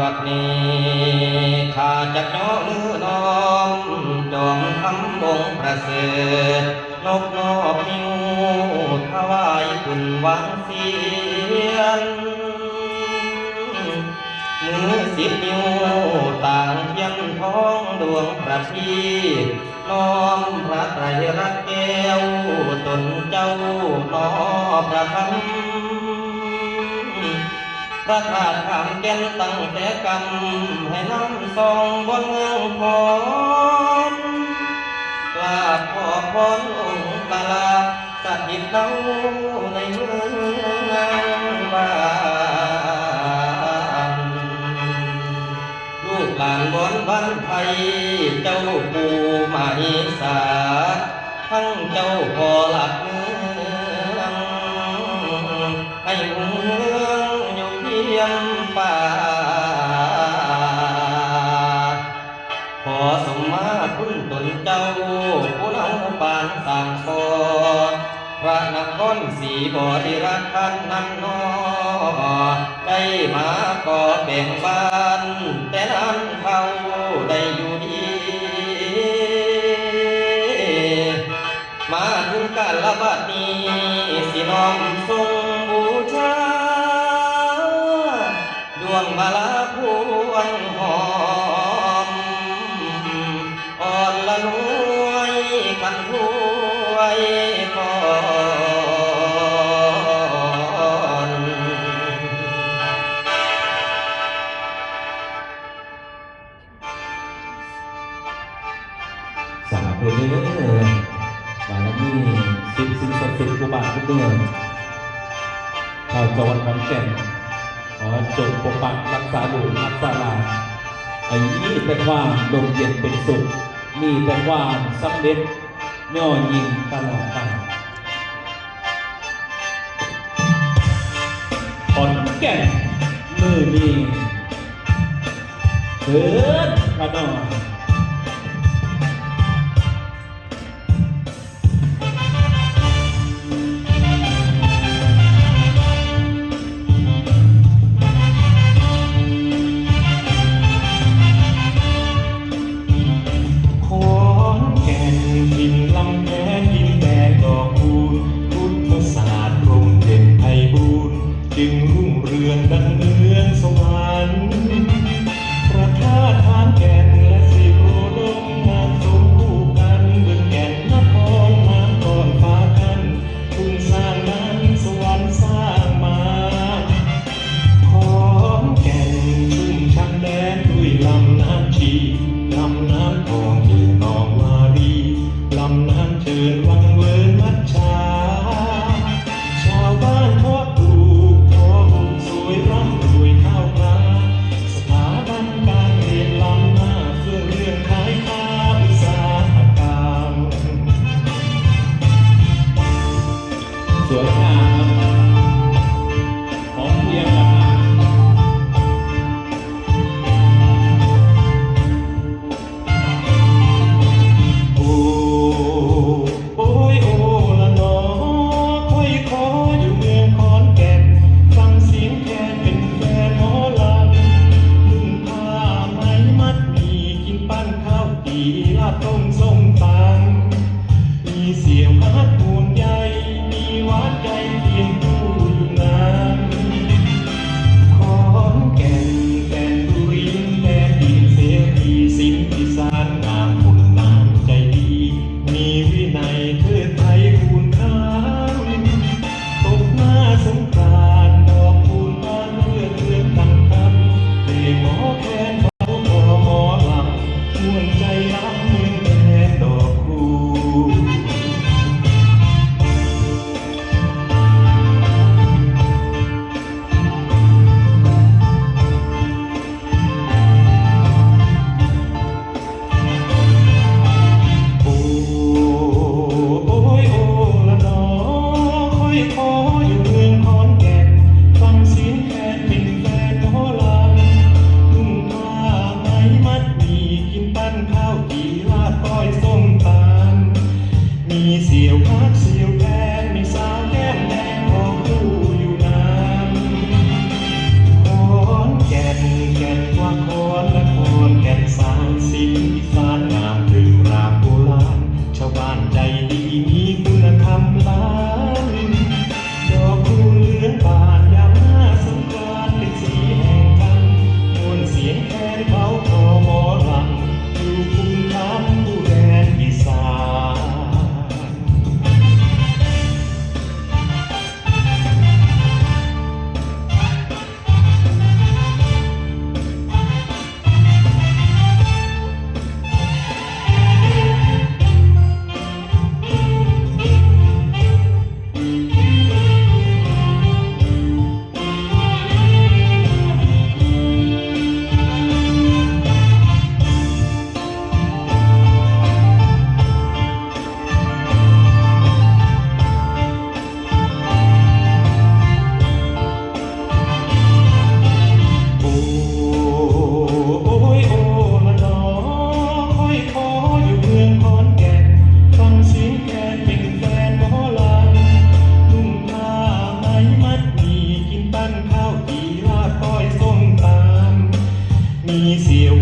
บัดนี้ข้าจักย่อมือน้อมจอมทำองประเสริฐนกนอบนิ้วถวายคุณวางเสียนมือสิบนิ้วต่างเทียนทองดวงประทีป น้อมพระไตรรัตน์แก้วตนเจ้าน้อประทับพระธาตุขามแก่นตั้งแต่กำให้น้ำทรงบนเมืองพรกราบขอพรองค์ตลาสถิตเราในเมืองบ้า บอนวันไทยเจ้าปู่มาอีสา ทั้งเจ้าพอหลักเมืองให้หงเมืองอยู่เพียงป่า ขอสมมาคุณตนเจ้าผู้นำปานต่งคอพระนครศรีบริรักษ์ท่านนั้นนอได้มาก่อแบ่งบ้าน บาดนี้สิน้อมทรงบูชา ดวงมาลาพวงหอม อ่อนละนวยขันถวยก่อนสาธุเด้อ สิ่งสิ่งศักดิ์สิทธิ์กุบาททุกเดือนชาวจังหวัดขอนแก่นขอจงปกปักรักษาดูรักษาลานไอ้นี้เป็นความลมเย็นเป็นสุขมีเป็นความสำเร็จย่อยิงตลอดไปขอนแก่นมือนี้เถิดขนอย ดังเมืองสวรรค์ ขออยู่ e se eu